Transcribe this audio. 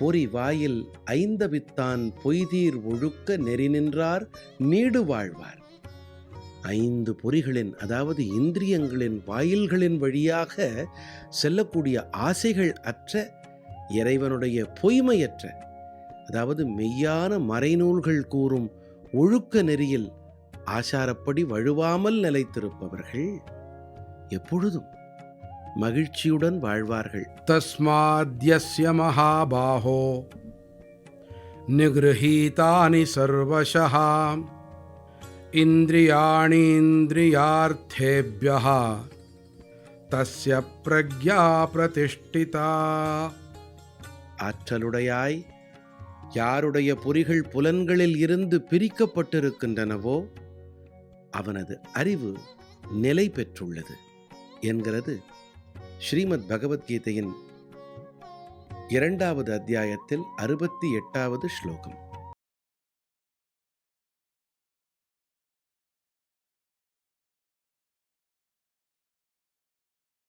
பொறி வாயில் ஐந்தவித்தான் பொய்தீர் ஒழுக்க நெறி நின்றார் நீடு வாழ்வார். ஐந்து பொறிகளின் அதாவது இந்திரியங்களின் வாயில்களின் வழியாக செல்லக்கூடிய ஆசைகள் அற்ற இறைவனுடைய பொய்மையற்ற அதாவது மெய்யான மறைநூல்கள் கூறும் ஒழுக்க நெறியில் ஆசாரப்படி வழுவாமல் நிலைத்திருப்பவர்கள் எப்பொழுதும். மகிழ்ச்சியுடன் வாழ்வார்கள். தஸ்மாத்யஸ்ய மகாபாஹோ. நிகிருஹீதானி சர்வசா இந்திரியாணீந்திரியார்த்தேபியா தஸ்ய பிரக்யா பிரதிஷ்டிதா ஆற்றலுடையாய் யாருடைய பொறிகள் புலன்களில் இருந்து பிரிக்கப்பட்டிருக்கின்றனவோ அவனது அறிவு நிலை பெற்றுள்ளது என்கிறது. ஸ்ரீமத் பகவத்கீதையின் இரண்டாவது அத்தியாயத்தில் அறுபத்தி எட்டாவது ஸ்லோகம்.